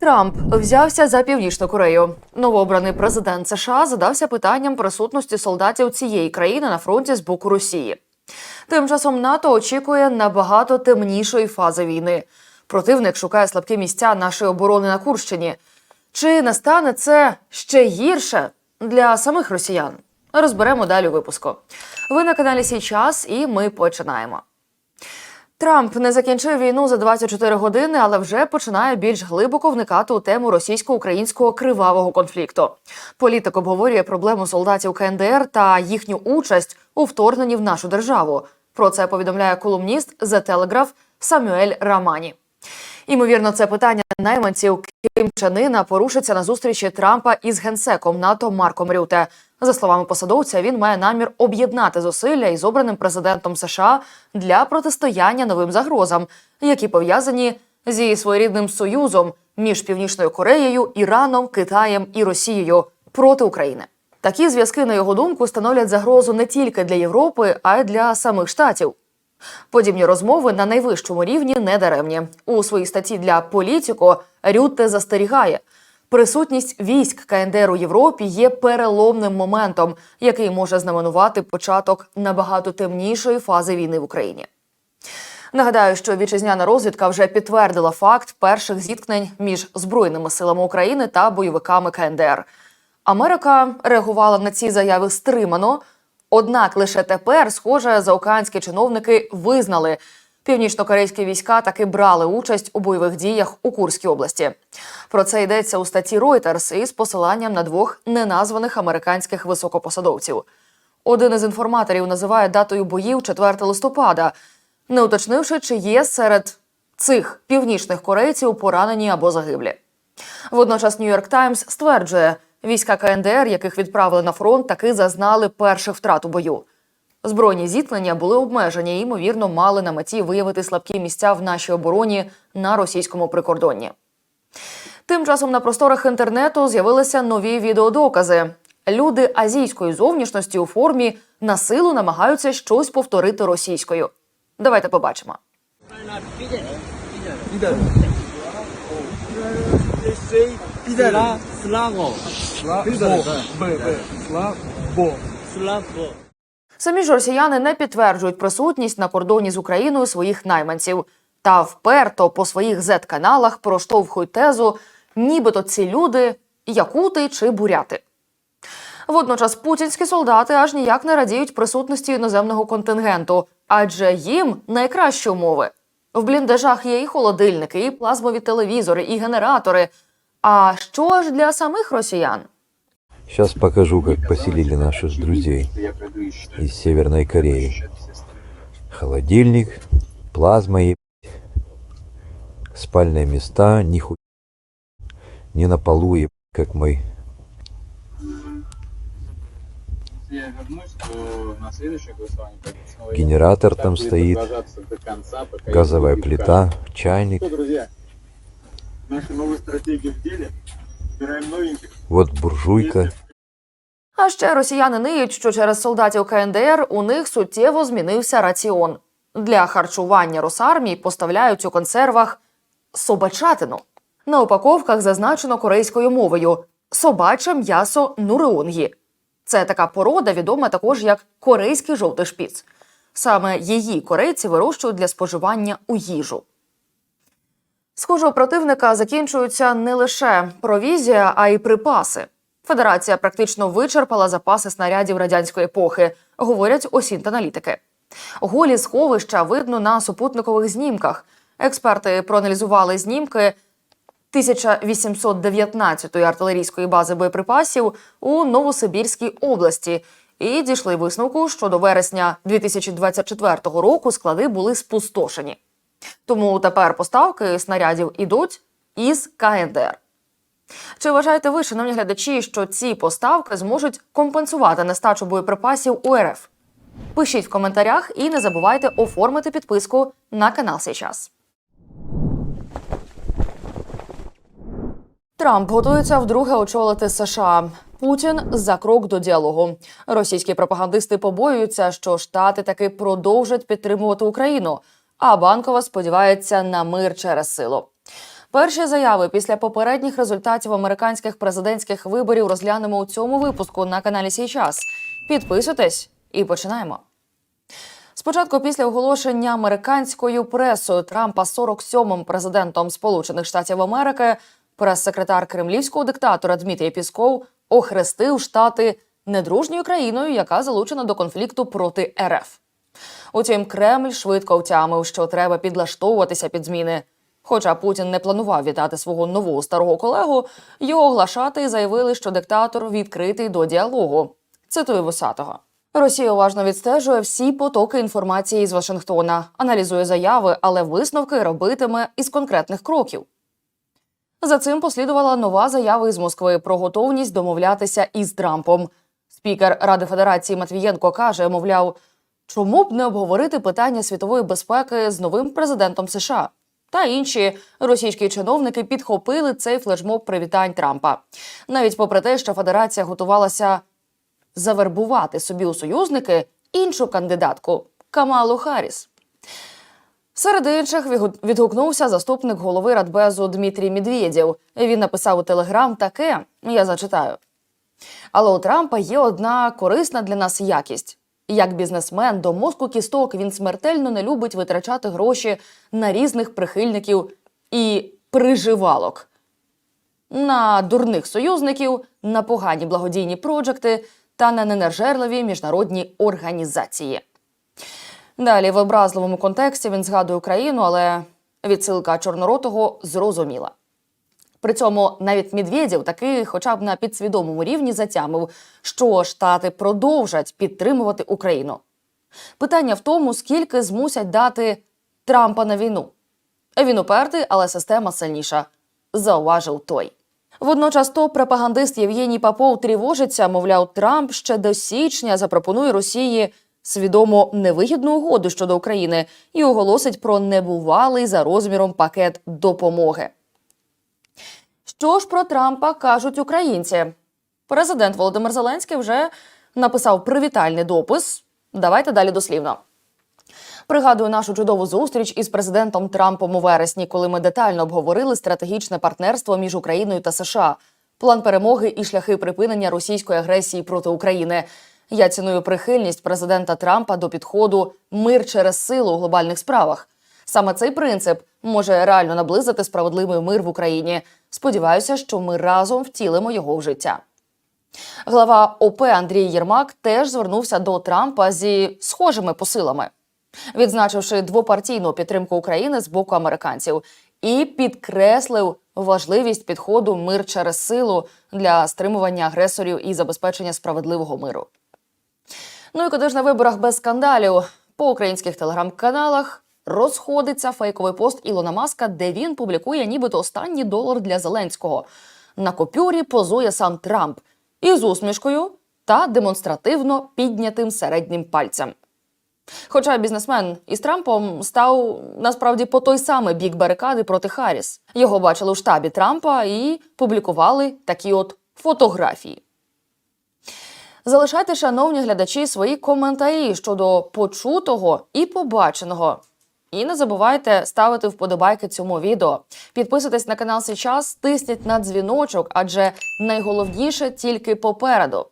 Трамп взявся за північну Корею. Новообраний президент США задався питанням присутності солдатів цієї країни на фронті з боку Росії. Тим часом НАТО очікує набагато темнішої фази війни. Противник шукає слабкі місця нашої оборони на Курщині. Чи не стане це ще гірше для самих росіян? Розберемо далі випуску. Ви на каналі Сій час, і ми починаємо. Трамп не закінчив війну за 24 години, але вже починає більш глибоко вникати у тему російсько-українського кривавого конфлікту. Політик обговорює проблему солдатів КНДР та їхню участь у вторгненні в нашу державу. Про це повідомляє колумніст The Telegraph Самюель Рамані. Імовірно, це питання найманців Ким Чен Іна порушиться на зустрічі Трампа із генсеком НАТО Марком Рюте. За словами посадовця, він має намір об'єднати зусилля із обраним президентом США для протистояння новим загрозам, які пов'язані зі своєрідним союзом між Північною Кореєю, Іраном, Китаєм і Росією проти України. Такі зв'язки, на його думку, становлять загрозу не тільки для Європи, а й для самих штатів. Подібні розмови на найвищому рівні не даремні. У своїй статті для Політіко Рютте застерігає. Присутність військ КНДР у Європі є переломним моментом, який може знаменувати початок набагато темнішої фази війни в Україні. Нагадаю, що вітчизняна розвідка вже підтвердила факт перших зіткнень між збройними силами України та бойовиками КНДР. Америка реагувала на ці заяви стримано. Однак лише тепер, схоже, заокеанські чиновники визнали, північнокорейські війська таки брали участь у бойових діях у Курській області. Про це йдеться у статті Reuters із посиланням на двох неназваних американських високопосадовців. Один із інформаторів називає датою боїв 4 листопада, не уточнивши, чи є серед цих північних корейців поранені або загиблі. Водночас Нью-Йорк Таймс стверджує, війська КНДР, яких відправили на фронт, таки зазнали перших втрат у бою. Збройні зіткнення були обмежені і, ймовірно, мали на меті виявити слабкі місця в нашій обороні на російському прикордонні. Тим часом на просторах інтернету з'явилися нові відеодокази. Люди азійської зовнішності у формі на силу намагаються щось повторити російською. Давайте побачимо. Пидор. Сла, славо. Б, Б. Славо. Самі ж росіяни не підтверджують присутність на кордоні з Україною своїх найманців та вперто по своїх зет-каналах проштовхують тезу, нібито ці люди якути чи буряти. Водночас путінські солдати аж ніяк не радіють присутності іноземного контингенту, адже їм найкращі умови. В бліндажах є і холодильники, і плазмові телевізори, і генератори. А що ж для самих росіян? Сейчас покажу, как поселили наших друзей из Северной Кореи. Холодильник, плазма и спальные места, нихуя. Не на полу, и как мы. Генератор там стоит, газовая плита, чайник. Наша новая стратегия в деле. Собираем новеньких. Вот буржуйка. А ще росіяни ниють, що через солдатів КНДР у них суттєво змінився раціон. Для харчування Росармії поставляють у консервах собачатину. На упаковках зазначено корейською мовою собаче м'ясо нуреонгі. Це така порода, відома також як корейський жовтий шпіц. Саме її корейці вирощують для споживання у їжу. Схоже, у противника закінчуються не лише провізія, а й припаси. Федерація практично вичерпала запаси снарядів радянської епохи, говорять осінт-аналітики. Голі сховища видно на супутникових знімках. Експерти проаналізували знімки 1819-ї артилерійської бази боєприпасів у Новосибірській області і дійшли висновку, що до вересня 2024 року склади були спустошені. Тому тепер поставки снарядів ідуть із КНДР. Чи вважаєте ви, шановні глядачі, що ці поставки зможуть компенсувати нестачу боєприпасів у РФ? Пишіть в коментарях і не забувайте оформити підписку на канал Сейчас. Трамп готується вдруге очолити США. Путін за крок до діалогу. Російські пропагандисти побоюються, що штати таки продовжать підтримувати Україну, а банкова сподівається на мир через силу. Перші заяви після попередніх результатів американських президентських виборів розглянемо у цьому випуску на каналі Сій час. Підписуйтесь і починаємо. Спочатку, після оголошення американською пресою Трампа 47-м президентом Сполучених Штатів Америки, прес-секретар кремлівського диктатора Дмитрій Пісков охрестив штати недружньою країною, яка залучена до конфлікту проти РФ. Утім, Кремль швидко втямив, що треба підлаштовуватися під зміни. Хоча Путін не планував вітати свого нового старого колегу, його оглашати заявили, що диктатор відкритий до діалогу. Цитую Вусатого. Росія уважно відстежує всі потоки інформації з Вашингтона, аналізує заяви, але висновки робитиме із конкретних кроків. За цим послідувала нова заява із Москви про готовність домовлятися із Трампом. Спікер Ради Федерації Матвієнко каже, мовляв, чому б не обговорити питання світової безпеки з новим президентом США? Та інші російські чиновники підхопили цей флешмоб привітань Трампа. Навіть попри те, що Федерація готувалася завербувати собі у союзники іншу кандидатку Камалу Харріс. Серед інших відгукнувся заступник голови Радбезу Дмитрій Медведєв. Він написав у Телеграм таке: я зачитаю. Але у Трампа є одна корисна для нас якість. Як бізнесмен до мозку кісток він смертельно не любить витрачати гроші на різних прихильників і приживалок. На дурних союзників, на погані благодійні проджекти та на ненажерливі міжнародні організації. Далі в образливому контексті він згадує Україну, але відсилка чорноротого зрозуміла. При цьому навіть Медведєв таки, хоча б на підсвідомому рівні, затямив, що Штати продовжать підтримувати Україну. Питання в тому, скільки змусять дати Трампа на війну. Він упертий, але система сильніша, зауважив той. Водночас топ пропагандист Євгеній Попов тривожиться, мовляв, Трамп ще до січня запропонує Росії свідомо невигідну угоду щодо України і оголосить про небувалий за розміром пакет допомоги. Що ж про Трампа кажуть українці? Президент Володимир Зеленський вже написав привітальний допис. Давайте далі дослівно. Пригадую нашу чудову зустріч із президентом Трампом у вересні, коли ми детально обговорили стратегічне партнерство між Україною та США, план перемоги і шляхи припинення російської агресії проти України. Я ціную прихильність президента Трампа до підходу мир через силу у глобальних справах. Саме цей принцип може реально наблизити справедливий мир в Україні. Сподіваюся, що ми разом втілимо його в життя. Глава ОП Андрій Єрмак теж звернувся до Трампа зі схожими посилами, відзначивши двопартійну підтримку України з боку американців, і підкреслив важливість підходу мир через силу для стримування агресорів і забезпечення справедливого миру. Ну і куди ж на виборах без скандалів по українських телеграм-каналах розходиться фейковий пост Ілона Маска, де він публікує нібито останній долар для Зеленського. На купюрі позує сам Трамп із усмішкою та демонстративно піднятим середнім пальцем. Хоча бізнесмен із Трампом став насправді по той самий бік барикади проти Харріс. Його бачили у штабі Трампа і публікували такі от фотографії. Залишайте, шановні глядачі, свої коментарі щодо почутого і побаченого. І не забувайте ставити вподобайки цьому відео. Підписуйтесь на канал сейчас, тисніть на дзвіночок, адже найголовніше тільки попереду.